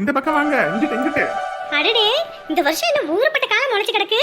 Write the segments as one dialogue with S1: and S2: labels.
S1: இந்த பக்கம் வாங்க இங்கிட்டு இங்கிட்டு.
S2: அடடே இந்த வருஷம் என்ன ஊறுபட்ட காலம் முளைச்சு கிடக்கு?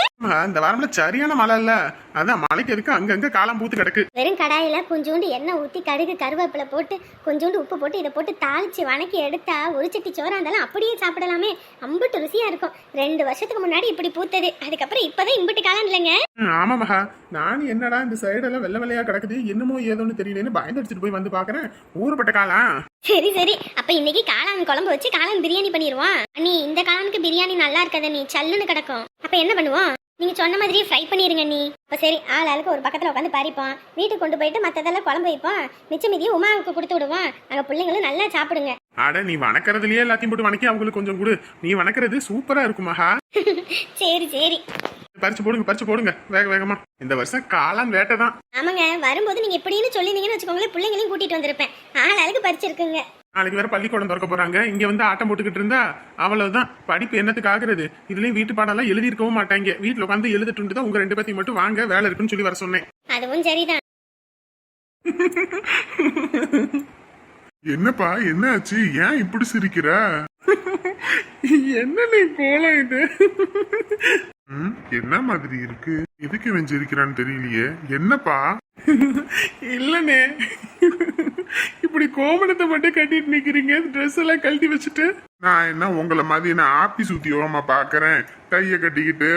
S1: இந்த வாரம்ல சரியான மழை இல்ல. அதான் மழைக்கு எதுக்கு அங்கங்க காலம் பூத்து கிடக்கு.
S2: வெறும் கடாயில கொஞ்சோண்டு எண்ணெய் ஊத்தி கடுகு கருவேப்பிலை போட்டு கொஞ்சோண்டு உப்பு போட்டு இதை போட்டு தாளிச்சு வணக்கி எடுத்தா ஒரு சட்டி சோறா இருந்தாலும் அப்படியே சாப்பிடலாமே. அம்புட்டு ருசியா இருக்கும். ரெண்டு வருஷத்துக்கு முன்னாடி இப்படி பூத்தது. அதுக்கப்புறம் இப்பதான் இம்புட்டு காலம் இல்லைங்க.
S1: ஆமா மகா. நான் என்னடா இந்த சைடெல்லாம் வெள்ளை வெள்ளையா கிடக்குது? என்னமோ ஏதோன்னு தெரியலன்னு பயந்து அடிச்சுட்டு போய் வந்து பாக்குறேன். ஊறுபட்ட காலம்
S2: சரி சரி. அப்ப இன்னைக்கு காளான் குழம்பு வச்சு காளான் பிரியாணி பண்ணிடுவோம். நீ இந்த காளானுக்கு பிரியாணி நல்லா இருக்காத நீ சல்லுன்னு கிடக்கும். அப்ப என்ன பண்ணுவோம்? நீங்க சொன்ன மாதிரியே ஃப்ரை பண்ணிருங்க நீ. அப்ப சரி ஆள் ஆளுக்கு ஒரு பக்கத்துல உட்காந்து பறிப்போம். வீட்டுக்கு கொண்டு போயிட்டு மத்ததெல்லாம் குழம்பு வைப்போம். மிச்ச மீதியை உமாவுக்கு கொடுத்து விடுவோம். அங்க பிள்ளைங்களும் நல்லா சாப்பிடுங்க.
S1: அட நீ வணக்கறதுலயே எல்லாத்தையும் போட்டு வணக்கி அவங்களுக்கு கொஞ்சம் கொடு. நீ வணக்கறது சூப்பரா இருக்கும் மகா.
S2: சரி சரி.
S1: பறிச்சு போடுங்க பறிச்சு போடுங்க. வேக வேகமா. இந்த வருஷம் காளான் வேட்டை தான்.
S2: ஆமாங்க வரும்போது நீங்க இப்படின்னு சொல்லிருந்தீங்கன்னு வச்சுக்கோங்களேன் பிள்ளைங்களையும் கூட்டிட்டு வந்திருப்பேன். ஆள் ஆளுக்கு பறிச்சிருக்குங்க.
S1: நாளைக்கு வேற பள்ளிக்கூடம் திறக்க போறாங்க. இங்க வந்து ஆட்டம் போட்டுக்கிட்டு இருந்தா அவ்வளவுதான். படிப்பு என்னத்துக்கு ஆகுறது? இதுலயும் வீட்டு பாடம்லாம் எழுதி இருக்கவும் மாட்டாங்க. வீட்டுல உட்காந்து எழுதிட்டு தான் உங்க ரெண்டு பேத்தையும் மட்டும் வாங்க வேலை இருக்குன்னு சொல்லி வர சொன்னேன்.
S2: அதுவும் சரிதான்.
S3: என்னப்பா என்னாச்சு? ஏன் இப்படி சிரிக்கிற?
S1: என்ன நீ கோலம் இது?
S3: என்ன மாதிரி இருக்கு? எதுக்கு இவன் சிரிக்கிறான்னு தெரியலையே. என்னப்பா?
S1: இல்லனே. இப்படி கோமணத்தை மட்டும் கட்டிட்டு நிக்கிறீங்க? ட்ரெஸ் எல்லாம் கழட்டி வச்சுட்டு?
S3: நான் என்ன உங்களை மாதிரி நான் ஆபீஸ் உத்தியோகமா பாக்குறேன். கைய கட்டிக்கிட்டு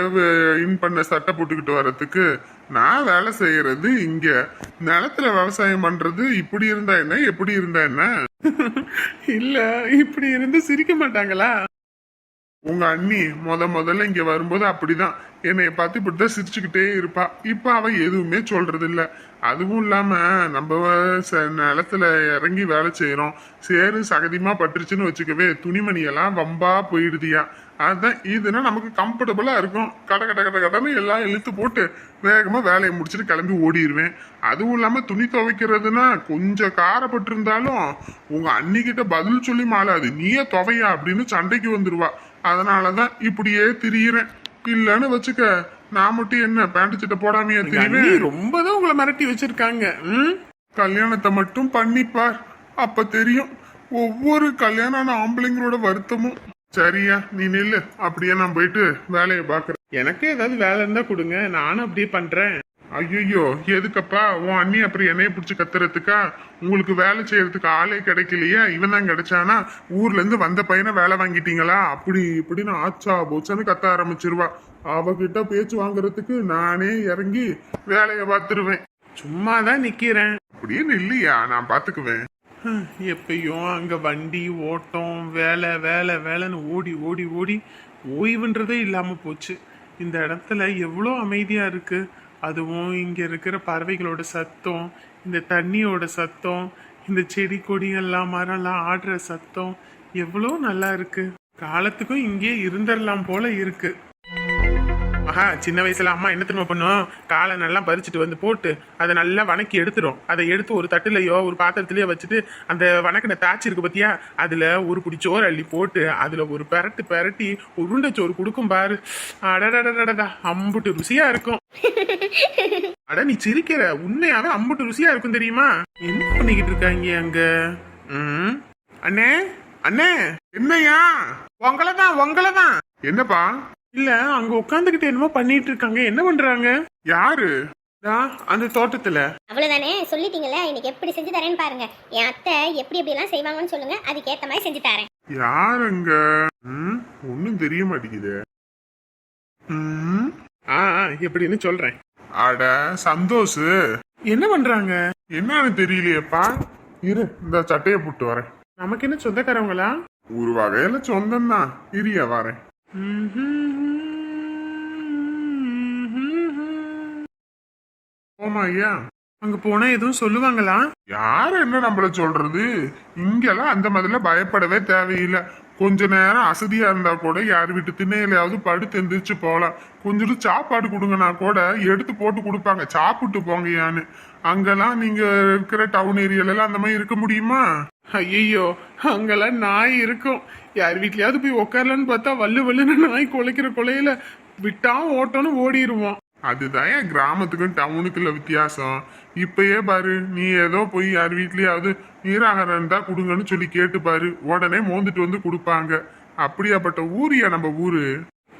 S3: இன் பண்ண சட்டை போட்டுக்கிட்டு வர்றதுக்கு நான் வேலை செய்யறது இங்க. நிலத்துல விவசாயம் பண்றது இப்படி இருந்தா என்ன எப்படி இருந்தா என்ன?
S1: இல்ல இப்படி இருந்து சிரிக்க மாட்டாங்களா?
S3: உங்க அண்ணி முத முதல்ல இங்க வரும்போது அப்படிதான். என்னைய பார்த்து இப்படிதான் சிரிச்சுக்கிட்டே இருப்பா. இப்ப அவ எதுவுமே சொல்றது இல்ல அதுவும் இல்லாம நம்ம ச- நிலத்துல இறங்கி வேலை செய்யறோம் சேரு சகதியமா பட்டுருச்சுன்னு வச்சுக்கவே துணிமணியெல்லாம் வம்பா போயிடுதியா. அதுதான் இதுனா நமக்கு கம்ஃபர்டபுளா இருக்கும். கட கட கட கடன்னு எல்லாம் இழுத்து போட்டு வேகமா வேலையை முடிச்சுட்டு கிளம்பி ஓடிடுவேன் அதுவும் இல்லாம துணி துவைக்கிறதுனா கொஞ்சம் காரப்பட்டிருந்தாலும் உங்க அண்ணிக்கிட்ட பதில் சொல்லி மாளாது. நீயே துவையா அப்படின்னு சண்டைக்கு வந்துருவா. அதனாலதான் இப்படியே திரியிறேன். இல்லன்னு வச்சுக்க நான் மட்டும் என்ன பேண்ட் சட்டை போடாமையா திரிவேன்?
S1: ரொம்ப தான் உங்களை மிரட்டி வச்சிருக்காங்க. ம்?
S3: கல்யாணத்தை மட்டும் பண்ணிப்பார். அப்ப தெரியும் ஒவ்வொரு கல்யாணம் ஆம்பளைங்களோட வருத்தமும். சரியா நீ நில்லு. அப்படியே நான் போயிட்டு வேலையை பாக்குறேன்
S1: எனக்கு ஏதாவது வேலை இருந்தா கொடுங்க. நானும் அப்படியே பண்றேன்.
S3: ஐயோ எதுக்கப்பா? உன் அண்ணி அப்புறம் என்னைய பிடிச்சி கத்துறதுக்கா? உங்களுக்கு வேலை செய்யறதுக்கு ஆளே கிடைக்கலையா. இவன் தான் கிடைச்சானா? ஊர்ல இருந்து வந்த பையனை வேலை வாங்கிட்டீங்களா? அப்படி இப்படின்னு ஆச்சா போச்சான்னு கத்த ஆரம்பிச்சிருவா. அவகிட்ட பேச்சு வாங்குறதுக்கு நானே இறங்கி வேலையை பார்த்துருவேன்.
S1: சும்மா தான் நிக்கிறேன்.
S3: அப்படியே நில்லையா? நான் பாத்துக்குவேன்
S1: எப்பயும் அங்க வண்டி ஓட்டம் வேலை வேலை வேலைன்னு ஓடி ஓடி ஓடி ஓய்வுன்றதே இல்லாம போச்சு. இந்த இடத்துல எவ்வளோ அமைதியா இருக்குது அதுவும் இங்கே இருக்கிற பறவைகளோட சத்தம் இந்த தண்ணியோட சத்தம் இந்த செடி கொடிகள்லாம் மரம்லாம் ஆடுற சத்தம் எவ்வளோ நல்லா இருக்கு. காலத்துக்கும் இங்கே இருந்துடலாம் போல இருக்குது ஆஹா சின்ன வயசுல அம்மா என்ன திரும்ப பண்ணும்? காலை நல்லா பறிச்சுட்டு வந்து போட்டு அதை நல்லா வணக்கி எடுத்துரும். அதை எடுத்து ஒரு தட்டுலையோ ஒரு பாத்திரத்திலயோ வச்சுட்டு அந்த வணக்கின தாச்சி இருக்கு பத்தியா? அதுல ஒரு பிடி சோறு அள்ளி போட்டு அதுல ஒரு பெரட்டு பெரட்டி உருண்டை சோறு கொடுக்கும் பாரு. அடடடடடா அம்புட்டு ருசியா இருக்கும். அட நீ சிரிக்கிற. உண்மையாவே அம்புட்டு ருசியா இருக்கும் தெரியுமா? என்ன பண்ணிக்கிட்டு இருக்காங்க அங்க? ம்? அண்ணே அண்ணே
S3: என்னையா
S1: உங்களை தான் உங்களை தான்
S3: என்னப்பா?
S1: இல்ல அங்க உட்காந்துக்கிட்டு என்னமோ பண்ணிட்டு இருக்காங்க என்ன பண்றாங்க?
S3: யாரு?
S1: அந்த தோட்டத்துல.
S2: அவ்வளவுதானே? சொல்லிட்டீங்களே இன்னைக்கு எப்படி செஞ்சு தரேன்னு பாருங்க. என் அத்தை எப்படி எப்படி எல்லாம் செய்வாங்கன்னு சொல்லுங்க அதுக்கேத்த மாதிரி செஞ்சு தரேன்.
S3: யாருங்க? ம் ஒன்னும் தெரிய மாட்டேங்குது. ம்.
S1: ஆ ஆ, எப்படின்னு சொல்றேன்.
S3: அட சந்தோஷ்.
S1: என்ன பண்றாங்க?
S3: என்னன்னு தெரியலையேப்பா. இரு இந்த சட்டையை போட்டு வரேன்.
S1: நமக்கு என்ன சொந்தக்காரவங்களா?
S3: ஒரு வகையில சொந்தம் தான் இரிய வரேன். ஓமா ஐயா.
S1: அங்க போனா எதுவும் சொல்லுவாங்களா?
S3: யார் என்ன நம்மள சொல்றது? இங்கெல்லாம் அந்த மாதிரிலாம் பயப்படவே தேவையில்லை. கொஞ்ச நேரம் அசதியா இருந்தா கூட யார் வீட்டு திண்ணையிலையாவது படுத்து எந்திரிச்சு போகலாம் கொஞ்சம் சாப்பாடு கொடுங்கன்னா கூட எடுத்து போட்டு கொடுப்பாங்க. சாப்பிட்டு போங்கயான்னு அங்கெல்லாம் நீங்க இருக்கிற டவுன் ஏரியால எல்லாம் அந்த மாதிரி இருக்க முடியுமா?
S1: ஐயோ அங்கெல்லாம் நாய் இருக்கும். யார் வீட்லயாவது போய் உட்காரலான்னு பார்த்தா வல்லு வல்லுன்னு நாய் குலைக்கிற கொலையில விட்டா ஓட்டணும் ஓடிடுவோம்
S3: அதுதான் என் கிராமத்துக்கும் டவுனுக்குள்ள வித்தியாசம். இப்பயே பாரு நீ ஏதோ போய் யார் வீட்லயாவது நீராகரன் தான் கொடுங்கன்னு சொல்லி கேட்டு பாரு. உடனே மோந்துட்டு வந்து கொடுப்பாங்க. அப்படியாப்பட்ட ஊரியா நம்ம ஊரு?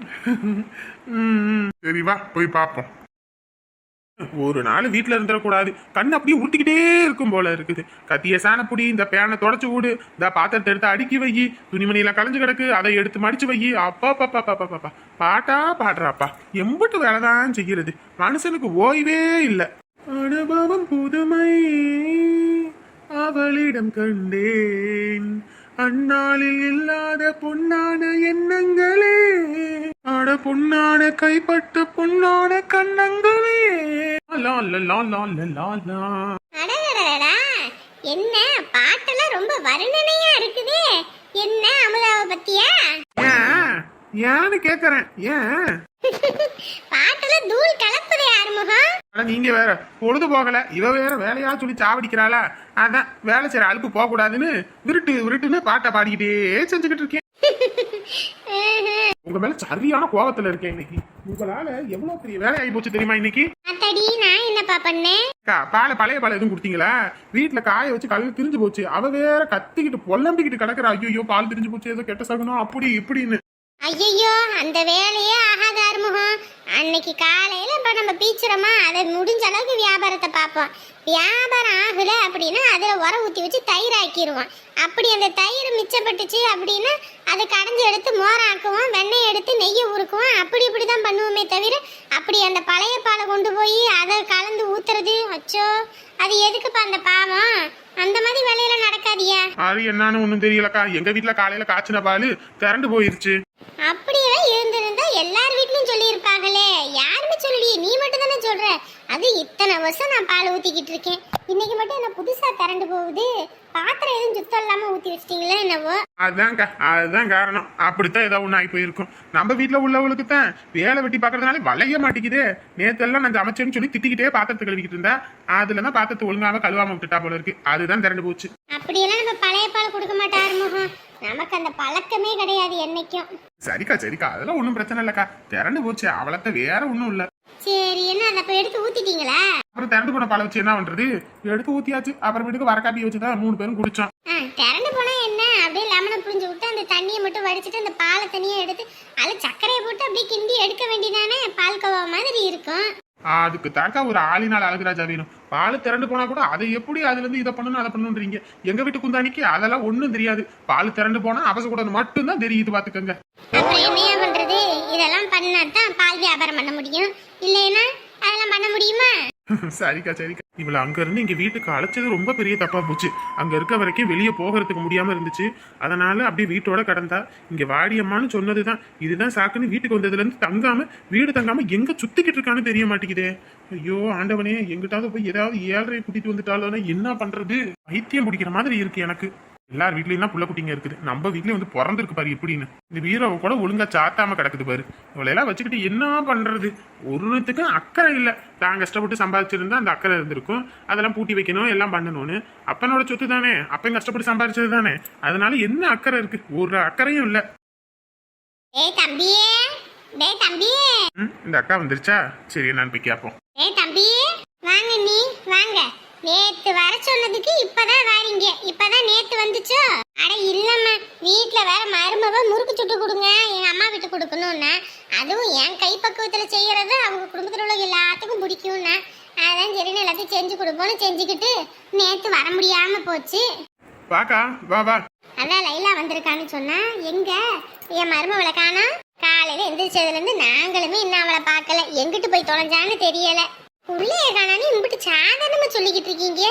S1: ம்,
S3: சரி வா போய் பார்ப்போம்
S1: ஒரு நாள் வீட்டில் இருந்துடக்கூடாது. கண் அப்படியே உருட்டிக்கிட்டே இருக்கும் போல இருக்குது. கத்திய சாணப்புடி இந்த பேனை தொடச்சு விடு. இந்த பாத்திரத்தை எடுத்து அடுக்கி வை. துணிமணியெல்லாம் கலைஞ்சு கிடக்கு. அதை எடுத்து மடிச்சு வை. அப்பா பாப்பா பாப்பா பாப்பா பாட்டா பாடுறாப்பா. எம்பிட்டு வேலை தான் செய்கிறது. மனுஷனுக்கு ஓய்வே இல்லை. அனுபவம் புதுமை. அவளிடம் கண்டேன். அந்நாளில் இல்லாத பொன்னான எண்ணங்கள். அட பொன்னான கைப்பட்டு பொன்னான கண்ணங்களே லா லா லா லா லா லா.
S4: அடடடடா என்ன பாட்டெல்லாம் ரொம்ப வர்ணனையா இருக்குதே. என்ன அமுதாவை பத்தியா?
S1: ஏன்? ஏன்னு கேக்குறேன். ஏன்?
S4: பாட்டுல தூள் கலப்புதே ஆறுமுகம்.
S1: ஆனா நீங்க வேற பொழுது போகல. இவ வேற வேலையா சொல்லி சாவடிக்கிறாளா. அதான் வேலை செய்யற அலுப்பு போக கூடாதுன்னு விருட்டு விருட்டுன்னு பாட்டை பாடிக்கிட்டே செஞ்சுக்கிட்டு இருக்கேன். உங்க மேல சரியான கோபத்துல இருக்கேன் இன்னைக்கு. உங்களால எவ்வளவு பெரிய வேலை ஆகி போச்சு தெரியுமா இன்னைக்கு?
S4: அத்தடி நான் என்னப்பா பண்ணேன்?
S1: பாலை பழைய பாலை எதுவும் கொடுத்தீங்களா வீட்டுல காய வச்சு கழுவி திரிஞ்சு போச்சு. அவ வேற கத்திக்கிட்டு பொல்லம்பிக்கிட்டு கிடக்குறா. ஐயோ பால் திரிஞ்சு போச்சு. ஏதோ கெட்ட சகுனம் அப்படி இப்படின்னு.
S4: ஐயையோ அந்த வேலையே ஆகாத அறுமுகம். அன்னைக்கு காலையில இப்ப நம்ம பீச்சுறோமா அதை முடிஞ்ச அளவுக்கு வியாபாரத்தை பார்ப்போம். வியாபாரம் ஆகல அப்படின்னா அதுல உர ஊத்தி வச்சு தயிர் ஆக்கிடுவோம் அப்படி அந்த தயிர் மிச்சப்பட்டுச்சு அப்படின்னா அதை கடைஞ்சி எடுத்து மோராக்குவோம் வெண்ணெய் எடுத்து நெய்யை உருக்குவோம். அப்படி இப்படி தான் பண்ணுவோமே தவிர அப்படி அந்த பழைய பாலை கொண்டு போய் அதை கலந்து ஊத்துறது அச்சோ அது எதுக்குப்பா அந்த பாவம்? அந்த மாதிரி வேலையெல்லாம் நடக்காதியா?
S1: அது என்னன்னு ஒன்றும் தெரியலக்கா. எங்க வீட்டுல காலையில காய்ச்சின பால் திரண்டு போயிருச்சு.
S4: அப்படியெல்லாம் இருந்திருந்தா எல்லார் வீட்லயும் சொல்லியிருப்பாங்களே. யாருமே சொல்லலையே நீ மட்டும் தானே சொல்ற? அது இத்தனை வருஷம் நான் பால் ஊத்திக்கிட்டு இருக்கேன். இன்னைக்கு மட்டும் என்ன புதுசா திரண்டு போகுது? பாத்திரம் எதுவும் சுத்தம் இல்லாம ஊத்தி வச்சிட்டீங்களா என்னவோ?
S1: அதுதான்க்கா அதுதான் காரணம். அப்படித்தான் ஏதோ ஒண்ணு ஆகி போயிருக்கும். நம்ம வீட்டுல உள்ளவளுக்கு தான் வேலை வெட்டி பாக்குறதுனால வளைய மாட்டேங்குதே. நேத்தெல்லாம் நான் சமைச்சேன்னு சொல்லி திட்டிக்கிட்டே பாத்திரத்தை கழுவிக்கிட்டு இருந்தா அதுல தான் பாத்திரத்தை ஒழுங்காம கழுவாம விட்டுட்டா போல இருக்கு. அதுதான் திரண்டு போச்சு.
S4: அப்படியெல்லாம் நம்ம பழைய பால் கொடுக்க மாட்டாரு முகம் நமக்கு அந்த பழக்கமே கிடையாது என்னைக்கும்.
S1: சரிக்கா சரிக்கா. அதெல்லாம் ஒண்ணும் பிரச்சனை இல்லக்கா. திரண்டு போச்சு. அவளத்த வேற ஒண்ணும் இல்ல.
S4: சரி என்ன அதை அப்ப எடுத்து ஊத்திட்டீங்களா?
S1: அப்புறம் திரண்டு போன பாலை வச்சு என்ன பண்றது? எடுத்து ஊத்தியாச்சு. அப்புறமேட்டுக்கு வர காப்பி வச்சுதான் மூணு பேரும் குடிச்சோம்.
S4: திரண்டு போனா என்ன? அப்படியே லெமனை புழிஞ்சு விட்டு அந்த தண்ணியை மட்டும் வடிச்சிட்டு அந்த பாலை தனியா எடுத்து அதில் சர்க்கரையை போட்டு அப்படியே கிண்டி எடுக்க வேண்டியதானே பால் கோவா மாதிரி இருக்கும்
S1: அதுக்கு தாக்கா ஒரு ஆளினால் அழகுராஜா வேணும். பால் திரண்டு போனா கூட அதை எப்படி அதுல இருந்து இதை பண்ணணும் அதை பண்ணுன்றீங்க எங்க வீட்டு குந்தானிக்கு அதெல்லாம் ஒண்ணும் தெரியாது. பால் திரண்டு போனா அவசக்கூடாது மட்டும்தான் தெரியுது பாத்துக்கோங்க.
S4: இதெல்லாம் பண்ணா தான் பால் வியாபாரம் பண்ண முடியும். இல்லைன்னா அதெல்லாம் பண்ண முடியுமா?
S1: சரிக்கா சரிக்கா. இவளை அங்க இருந்து இங்க வீட்டுக்கு அழைச்சது ரொம்ப பெரிய தப்பா போச்சு. அங்க இருக்க வரைக்கும் வெளியே போகிறதுக்கு முடியாம இருந்துச்சு. அதனால அப்படியே வீட்டோட கடந்தா. இங்க வாடியம்மான்னு சொன்னதுதான். இதுதான் சாக்குன்னு வீட்டுக்கு வந்ததுல இருந்து தங்காம வீடு தங்காம எங்க சுத்திக்கிட்டு இருக்கான்னு தெரிய மாட்டேங்குதே. ஐயோ ஆண்டவனே எங்கிட்டாவது போய் ஏதாவது ஏழரை கூட்டிட்டு வந்துட்டாலும் என்ன பண்றது? வைத்தியம் பிடிக்கிற மாதிரி இருக்கு எனக்கு. எல்லார் வீட்லயும் தான் புள்ள குட்டிங்க இருக்குது. நம்ம வீட்லயும் வந்து பிறந்திருக்கு பாரு எப்படின்னு. இந்த வீரவை கூட ஒழுங்கா சாத்தாம கிடக்குது பாரு. இவளையெல்லாம் வச்சுக்கிட்டு என்ன பண்றது? ஒருத்துக்கும் அக்கறை இல்லை. தான் கஷ்டப்பட்டு சம்பாதிச்சிருந்தா அந்த அக்கறை இருந்திருக்கும். அதெல்லாம் பூட்டி வைக்கணும் எல்லாம் பண்ணணும்னு. அப்பனோட சொத்து தானே? அப்பன் கஷ்டப்பட்டு சம்பாதிச்சது தானே? அதனால என்ன அக்கறை இருக்கு? ஒரு அக்கறையும் இல்லை. இந்த அக்கா வந்துருச்சா? சரி நான் போய் கேட்போம்
S4: டேய் தம்பியே வாங்க நீ வாங்க. நேத்து வர சொன்னதுக்கு இப்பதான் வாரீங்க. இப்பதான் நேத்து வந்துச்சோ? அட இல்லம்மா வீட்ல வேற மருமவ முறுக்கு சுட்டு கொடுங்க எங்க அம்மா வீட்டு கொடுக்கணும்னா. அதுவும் என் கைப்பக்குவத்துல செய்யறது அவங்க குடும்பத்துல உள்ள எல்லாத்துக்கும் பிடிக்கும்னா. அதான் சரின்னு எல்லாத்தையும் செஞ்சு கொடுப்போம்னு செஞ்சுக்கிட்டு நேத்து வர முடியாம போச்சு.
S1: வாக்கா வா வா.
S4: அதான் லைலா வந்திருக்கான்னு சொன்னா எங்க? என் மருமவளை காணோம். காலையில எந்திரிச்சதுல இருந்து நாங்களுமே இன்னும் அவளை பார்க்கல. எங்கிட்டு போய் தொலைஞ்சான்னு தெரியல. உள்ளே காணான்னு இம்பிட்டு சாதாரணமா சொல்லிக்கிட்டு இருக்கீங்க?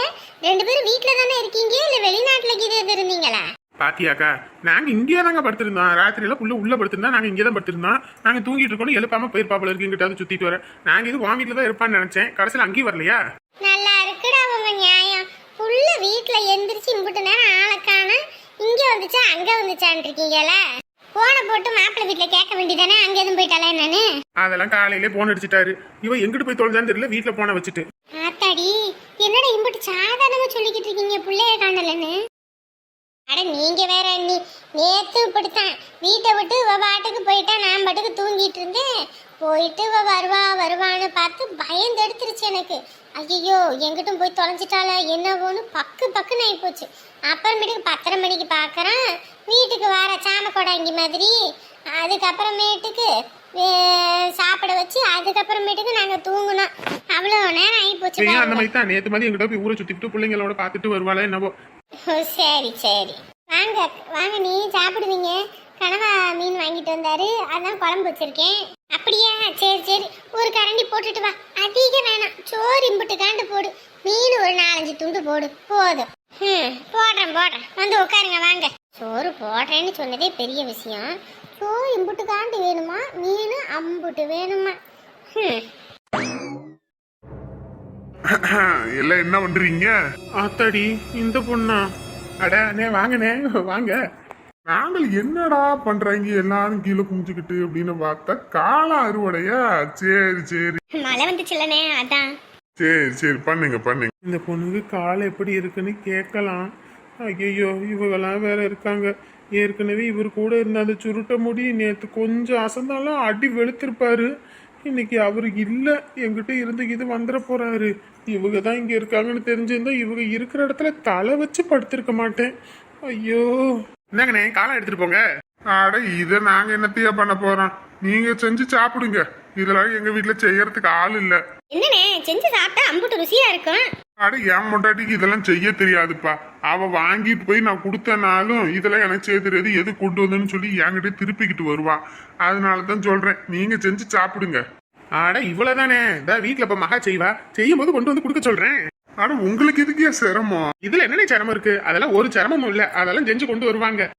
S4: ரெண்டு பேரும் வீட்ல தானே இருக்கீங்க? இல்ல வெளிநாட்டுல கீது இருந்தீங்களா?
S1: பாத்தியாக்கா நாங்க இங்கேயே தாங்க படுத்திருந்தோம். ராத்திரியில புள்ள உள்ள படுத்திருந்தா நாங்க இங்கே தான் படுத்திருந்தோம். நாங்க தூங்கிட்டு இருக்கோம் எழுப்பாம போயிருப்பாப்புல இருக்கு எங்கிட்டாவது சுத்திட்டு வர நாங்க இது உன் வீட்டுல தான் இருப்பான்னு நினைச்சேன். கடைசியில் அங்கேயும் வரலையா?
S4: நல்லா இருக்குடா உங்க நியாயம். புள்ள வீட்ல எந்திரிச்சு இம்பிட்டு நேரம் ஆளை காணோம். இங்க வந்துச்சா அங்க வந்துச்சான் இருக்கீங்கல்ல? போனை போட்டு மாப்பிள்ளை வீட்ல கேட்க வேண்டியதானே? அங்க எதுவும் போயிட்டாலே என்னன்னு?
S1: அதெல்லாம் காலையிலே போன் அடிச்சிட்டாரு. இவ எங்கிட்டு போய் தொலைஞ்சான்னு தெரியல வீட்டுல போன வச்சுட்டு.
S4: ஆத்தாடி என்னடா இம்புட்டு சாதாரணமா சொல்லிக்கிட்டு இருக்கீங்க புள்ளைய காணலன்னு? அட நீங்க வேற நீ நேத்து இப்படித்தான். வீட்டை விட்டு இவ பாட்டுக்கு போயிட்டா நான் பாட்டுக்கு தூங்கிட்டு இருந்தேன். போயிட்டு இவ வருவா வருவான்னு பார்த்து பயந்து எடுத்துருச்சு எனக்கு.
S5: ஐயோ எங்கிட்டும் போய் தொலைஞ்சிட்டால என்னவோன்னு பக்கு பக்குன்னு ஆகி போச்சு அப்புறமேட்டுக்கு பத்தரை மணிக்கு பார்க்குறேன். வீட்டுக்கு வர சாம கொடாங்கி மாதிரி. அதுக்கப்புறமேட்டுக்கு சாப்பிட வச்சு அதுக்கப்புறமேட்டுக்கு நாங்கள் தூங்கினோம். அவ்வளோ நேரம் ஆகி போச்சு
S1: அந்த. மாதிரி தான். நேத்து மாதிரி எங்கிட்ட போய் ஊரை சுத்திட்டு பிள்ளைங்களோட பார்த்துட்டு வருவாளே என்னவோ.
S5: சரி சரி. வாங்க வாங்க நீ சாப்பிடுவீங்க. கனவா மீன் வாங்கிட்டு வந்தாரு. அதான் குழம்பு வச்சிருக்கேன். அப்படியா? சரி சரி. ஒரு கரண்டி போட்டுட்டு வா. அதிகம் வேணாம். சோறு இம்புட்டு காண்டு போடு. மீன் ஒரு நாலஞ்சு துண்டு போடு. போதும். ம் போடுறேன் போடுறேன். வந்து உட்காருங்க வாங்க. சோறு போடுறேன்னு சொன்னதே பெரிய விஷயம். சோறு இம்புட்டு காண்டு வேணுமா? மீன் அம்புட்டு வேணுமா? ம்
S3: எல்லாம் என்ன பண்றீங்க?
S1: ஆத்தாடி இந்த பொண்ணா? அட அண்ணே வாங்கண்ணே வாங்க.
S3: நாங்கள் என்னடா பண்றாங்க? எல்லாரும் கீழே குமிச்சுக்கிட்டு அப்படின்னு பார்த்தா கால அறுவடையா? சரி சரி.
S5: மழை வந்துச்சுல்லண்ணே அதான்.
S3: சரி சரி பண்ணுங்க பண்ணுங்க.
S1: இந்த பொண்ணுக்கு கால் எப்படி இருக்குன்னு கேட்கலாம். ஐயோ இவங்கெல்லாம் வேற இருக்காங்க. ஏற்கனவே இவர் கூட இருந்த அந்த சுருட்ட முடி நேற்று கொஞ்சம் அசந்தாலும் அடி வெளுத்திருப்பாரு. இன்னைக்கு அவர் இல்லை. என்கிட்ட இருந்து இது வந்துட போறாரு. இவங்க தான் இங்க இருக்காங்கன்னு தெரிஞ்சிருந்தா இவங்க இருக்கிற இடத்துல தலை வச்சு படுத்திருக்க மாட்டேன். ஐயோ. என்னங்கண்ணே காலம் எடுத்துட்டு போங்க.
S3: அட இதை நாங்க என்னத்தையா பண்ண போறோம்? நீங்க செஞ்சு சாப்பிடுங்க. இதெல்லாம் எங்க வீட்டுல செய்யறதுக்கு ஆள் இல்ல.
S5: என்னண்ணே செஞ்சு சாப்பிட்டா அம்புட்டு ருசியா இருக்கும்?
S3: அட என் முண்டாட்டிக்கு இதெல்லாம் செய்ய தெரியாதுப்பா. அவ வாங்கிட்டு போய் நான் கொடுத்தனாலும் இதெல்லாம் எனக்கு செய்ய தெரியாது. எது கொண்டு வந்தேன்னு சொல்லி என்கிட்ட திருப்பிக்கிட்டு வருவா. அதனால தான் சொல்றேன். நீங்க செஞ்சு சாப்பிடுங்க.
S1: ஆட இவ்வளவுதானே? இதா வீட்டுல இப்ப மகா செய்வா. செய்யும் போது கொண்டு வந்து கொடுக்க சொல்றேன்.
S3: ஆனா உங்களுக்கு இதுக்கே சிரமம்?
S1: இதுல என்னென்ன சிரமம் இருக்கு? அதெல்லாம் ஒரு சிரமமும் இல்ல. அதெல்லாம் செஞ்சு கொண்டு வருவாங்க.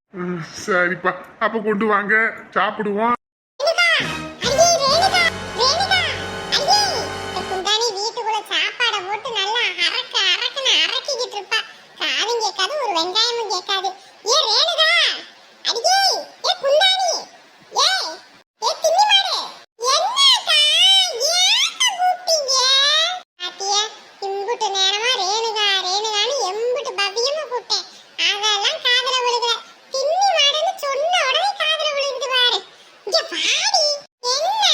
S3: சரிப்பா. அப்ப கொண்டு வாங்க. சாப்பிடுவோம்.
S5: வெங்காயமும் கேட்காது. ஏ ரேணுகா! அடியே ஏ குந்தாணி ஏ ஏ திண்ணி மாடு! என்னக்கா ஏன்க்கா கூப்பிட்டீங்க? பாத்தியா இம்புட்டு நேரமா ரேணுகா ரேணுகான்னு எம்புட்டு பவ்யமா கூப்பிட்டேன். அதெல்லாம் காதுல விழுகல தின்னி மாடுன்னு சொன்ன உடனே காதுல விழுகுது பாரு இங்க பாடி என்ன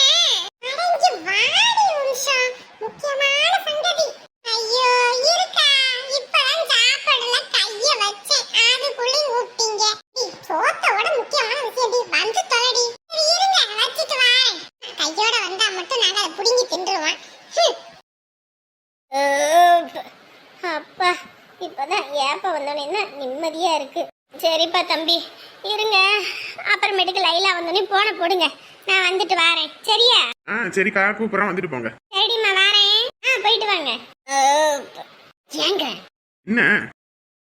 S5: அட இங்க வாடி ஒரு நிமிஷம் முக்கியமான சங்கதி ஐயோ இருக்கா இப்பதான் சாப்பாடுல கைய வச்சேன் அதுக்குள்ளேயும் கூப்பிட்டீங்க டேய், சோத்தோட முக்கியமான விஷயம் டி வந்து தொலைடி சரி, இருங்க வச்சுட்டு வரேன் கையோட வந்தா மட்டும் நாங்க அதை புடுங்கி தின்றுவோம் ஹம். அப்பா இப்பதான் ஏப்ப வந்தோடனே நிம்மதியா இருக்கு சரிப்பா தம்பி இருங்க அப்புறமேட்டுக்கு லைலா வந்தோடனே போன போடுங்க நான் வந்துட்டு வரேன் சரியா
S1: ஆ சரிக்கா கூப்பிடுறோம் வந்துட்டு போங்க.
S5: சரிம்மா வரேன். ஆ போயிட்டு வாங்க. ஏங்க
S1: என்ன?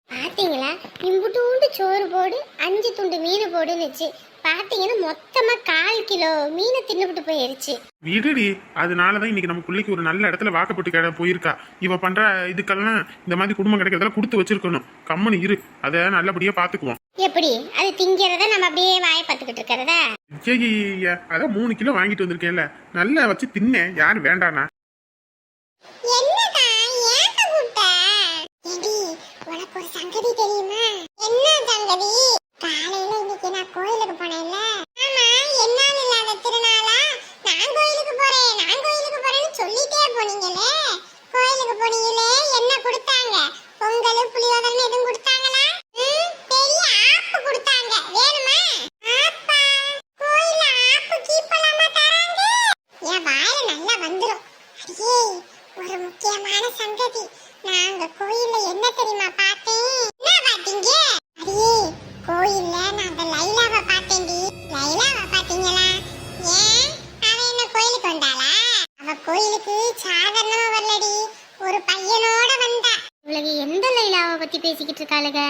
S5: பாத்தீங்களா? இம்புட்டூண்டு சோறு போடு அஞ்சு துண்டு மீன் போடுன்னுச்சு. பாத்தீங்கன்னா மொத்தமா கால் கிலோ மீனை தின்னுபிட்டு போயிருச்சு.
S1: விடுடி அதனாலதான் இன்னைக்கு நம்ம பிள்ளைக்கு ஒரு நல்ல இடத்துல வாக்கப்பட்டு கிட போயிருக்கா. இவ பண்ற இதுக்கெல்லாம் இந்த மாதிரி குடும்பம் கிடைக்கிறதெல்லாம் கொடுத்து வச்சிருக்கணும். கம்மனு இரு அதை நல்லபடியா பாத்துக்குவோம்.
S5: எப்படி? அது திங்கிறத நம்ம அப்படியே வாயை பார்த்துக்கிட்டு இருக்கிறதா?
S1: ஐயய்ய, அதான் மூணு கிலோ வாங்கிட்டு வந்திருக்கேன்ல. நல்லா வச்சு தின்னேன் யாரும்
S5: ஏடி உனக்கு ஒரு சங்கதி தெரியுமா? என்ன சங்கதி? காலையில இன்னைக்கு நான் கோயிலுக்கு போனேன்ல. ஆமா என்னால் இல்லாத திருநாளா? நான் கோயிலுக்கு போறேன் நான் கோயிலுக்கு போறேன்னு சொல்லிட்டே போனீங்களே. கோயிலுக்கு போனீங்களே என்ன கொடுத்தாங்க? பொங்கல் புளியோதரை எதுவும் கொடுத்தாங்களா? கொடுத்தாங்க. வேணுமா? ஆப்பா. கோயில்ல ஆப்பு கீப்பலாமா தராங்க? என் வாயில நல்லா வந்துரும். அடியே ஒரு முக்கியமான சங்கதி நாங்க கோயில்ல என்ன தெரியுமா பார்த்தேன்? என்ன பாத்தீங்க அடியே கோயில்ல நான் அந்த லைலாவை பார்த்தேன்டி. லைலாவை பாத்தீங்களா ஏன்? அவ என்ன கோயிலுக்கு வந்தாளா? அவ கோயிலுக்கு சாதாரணமா வரலடி. ஒரு பையனோட வந்தா. இவளுக்கு எந்த லைலாவை பத்தி பேசிக்கிட்டு இருக்காளுங்க?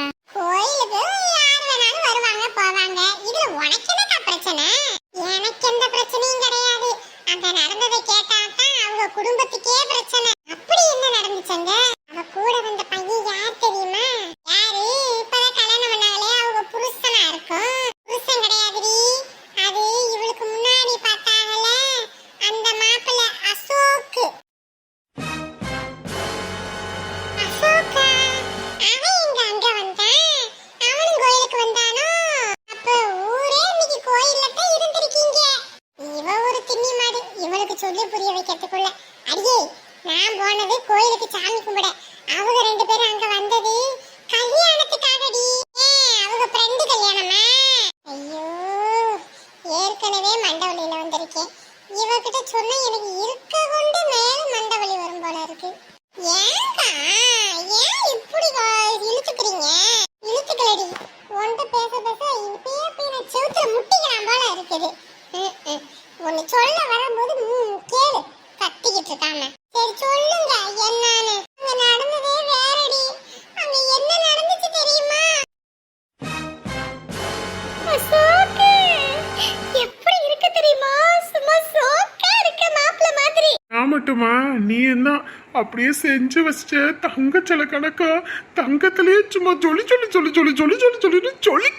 S5: அப்படியே செஞ்சு வச்சுட்டு தங்கச்சல கணக்கா தங்கத்திலேயே சும்மா ஜொலி சொல்லி சொல்லி சொல்லி சொல்லி சொல்லி சொல்லி
S1: சொல்லி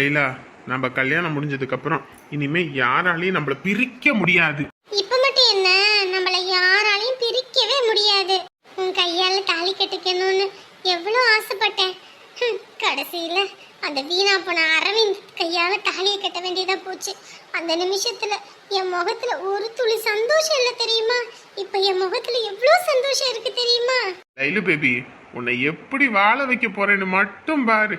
S5: லைலா நம்ம கல்யாணம் முடிஞ்சதுக்கப்புறம் இனிமேல் யாராலையும் நம்மள பிரிக்க முடியாது.
S4: இப்ப மட்டும் என்ன? நம்மள யாராலையும் பிரிக்கவே முடியாது. உன் கையால தாலி கட்டிக்கணும்னு எவ்வளோ ஆசைப்பட்டேன். ஹம், கடைசியில அந்த வீணா போன அரவிந்த் கையால தாலியை கட்ட வேண்டியதா போச்சு. அந்த நிமிஷத்துல என் முகத்துல ஒரு துளி சந்தோஷம் இல்லை தெரியுமா? இப்ப என் முகத்துல எவ்வளோ சந்தோஷம் இருக்கு தெரியுமா?
S5: லைலு பேபி உன்னை எப்படி வாழ வைக்க போறேன்னு மட்டும் பாரு.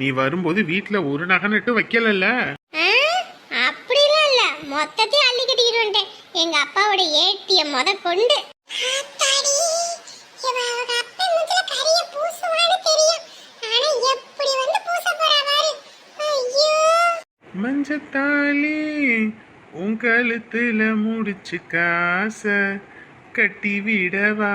S5: நீ வரும்போது வீட்ல ஒரு நகை நட்டு வைக்கலல்ல?
S4: அப்படிலாம் இல்ல. மொத்தத்தையும் அள்ளி கட்டிக்கிட்டு எங்க அப்பாவோட ஏடிஎம் முத கொண்டு.
S5: மஞ்சத்தாலி உன் கழுத்துல முடிச்சு காச கட்டி விடவா?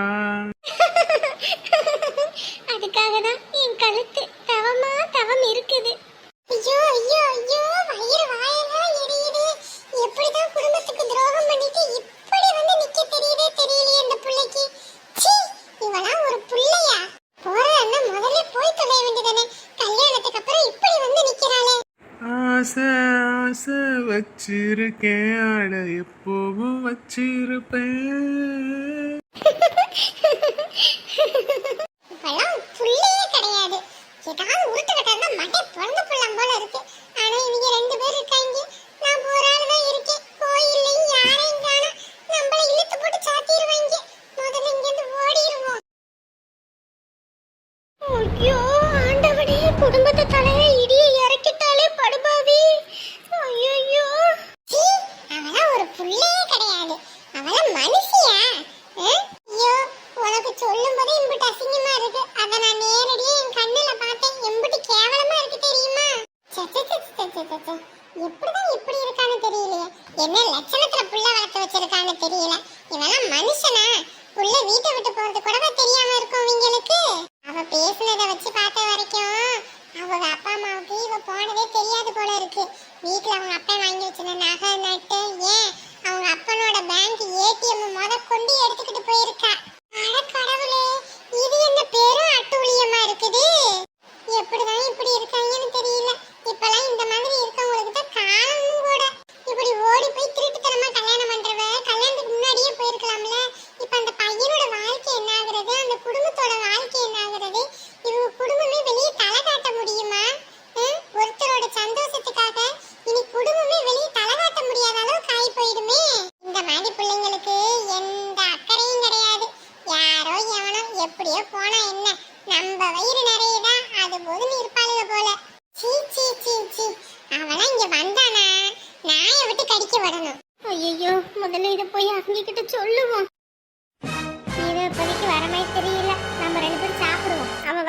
S4: அதுக்காக தான் என் கழுத்து. தவமா தவம் இருக்குது.
S1: ஐயோ ஐயோ ஐயோ வயிறு வாயெல்லாம் எரியுது. எப்படிதான் குடும்பத்துக்கு துரோகம் பண்ணிட்டு இப்படி வந்து நிக்க தெரியுதே தெரியலையே இந்த பிள்ளைக்கு. சீ ஒரு பிள்ளையா? போறான்னா முதல்ல போய் தொலைய வேண்டியதானே? கல்யாணத்துக்கு அப்புறம் இப்படி வந்து நிக்கிறாளே.
S5: ஆசை ஆசை வச்சிருக்கேன். ஆட எப்பவும் வச்சிருப்பேன்.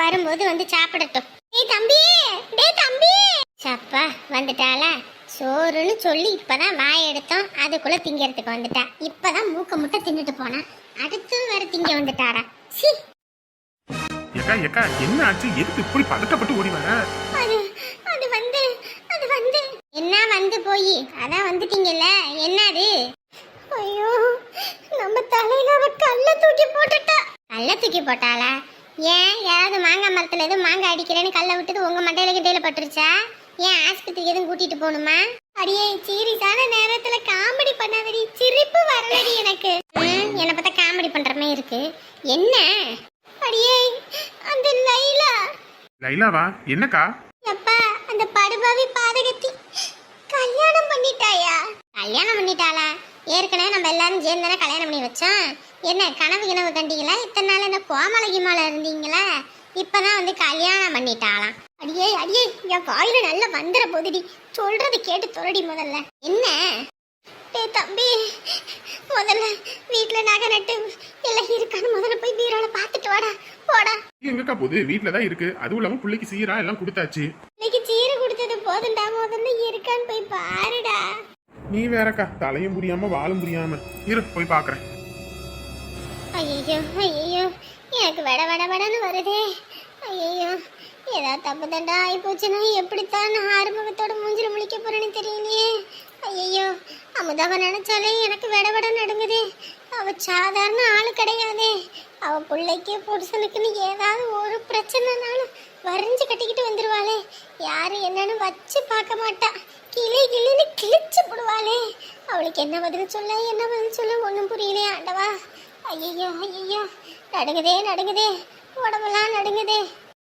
S4: வரும்போது வந்து சாப்பிடட்டும். டேய் தம்பி! டேய் தம்பி! சப்பா வந்துட்டாளா? சோறுன்னு சொல்லி இப்பதான் வாய் எடுத்தோம். அதுக்குள்ள திங்கிறதுக்கு வந்துட்டா. இப்பதான் மூக்க முட்டை தின்னுட்டு போனா. அடுத்து வேற திங்க வந்துட்டாரா சி!
S1: ஏக்கா ஏக்கா என்ன ஆச்சு? எதுக்கு இப்படி பதட்டப்பட்டு ஓடி வர?
S4: அது அது வந்து அது வந்து. என்ன வந்து போய்? அதான் வந்துட்டீங்கல்ல. என்னது? ஐயோ நம்ம தலையில அவ கல்ல தூக்கி போட்டுட்டா. கல்ல தூக்கி போட்டாளா? ஏன்? யாராவது மாங்காய் மரத்தில் எதுவும் மாங்காய் அடிக்கிறேன்னு கல்லை விட்டது உங்கள் மண்டையில கிட்டையில் பட்டுருச்சா? ஏன் ஆஸ்பத்திரிக்கு எதுவும் கூட்டிகிட்டு போகணுமா? அடியே சீரியஸான நேரத்தில் காமெடி பண்ணாதடி. சிரிப்பு வரலடி எனக்கு. என்னை பார்த்தா காமெடி பண்ணுற மாதிரி இருக்கு. என்ன? அடியே அந்த லைலா.
S1: லைலாவா? என்னக்கா
S4: அப்பா அந்த படுபாவி பாதகத்தி கல்யாணம் பண்ணிட்டாயா கல்யாணம் பண்ணிட்டாளா ஏற்கனவே நம்ம எல்லாரும் சேர்ந்து தானே கல்யாணம் பண்ணி வச்சோம். என்ன கனவு கிணவு கண்டீங்களா? இத்தனை நாள் என்ன கோமலகி மாலை இருந்தீங்களா? இப்பதான் வந்து கல்யாணம் பண்ணிட்டாளாம். அடியே அடியே என் வாயில நல்லா வந்துட போகுதுடி சொல்றது கேட்டு தொரடி முதல்ல. என்ன? டேய் தம்பி முதல்ல வீட்டுல நகை நட்டு எல்லாம் இருக்கான்னு முதல்ல போய் பீரோல பார்த்துட்டு வாடா போடா.
S1: எங்கக்கா போகுது? வீட்டில தான் இருக்கு. அதுவும் இல்லாம பிள்ளைக்கு சீரா எல்லாம் கொடுத்தாச்சு.
S4: இன்னைக்கு சீரை கொடுத்தது போதும்டா முதல்ல இருக்கான்னு போய் பாருடா
S1: நீ வேறக்கா தலையும் புரியாம வாழும் புரியாம. இரு போய் பாக்குறேன்.
S4: ஐயோ ஐயோ எனக்கு வட வட வடன்னு வருதே. ஐயோ ஏதாவது தப்பு தண்டா ஆகி போச்சுன்னா எப்படித்தான் நான் ஆறுமுகத்தோட மூஞ்சில முழிக்க போறேன்னு தெரியலையே. ஐயோ அமுதாவை நினைச்சாலே எனக்கு வட விட நடுங்குதே. அவ சாதாரண ஆள் கிடையாதே. அவ பிள்ளைக்கு புருஷனுக்குன்னு ஏதாவது ஒரு பிரச்சனைனாலும் வரைஞ்சு கட்டிக்கிட்டு வந்துருவாளே. யாரு என்னன்னு வச்சு பார்க்க மாட்டா. கிளி கிளின்னு கிழிச்சு போடுவாளே. அவளுக்கு என்ன பதில் சொல்ல என்ன பதில் சொல்ல ஒன்றும் புரியலையே ஆண்டவா. ஐயோ ஐயோ நடுங்குதே நடுங்குதே. உடம்பெல்லாம் நடுங்குதே.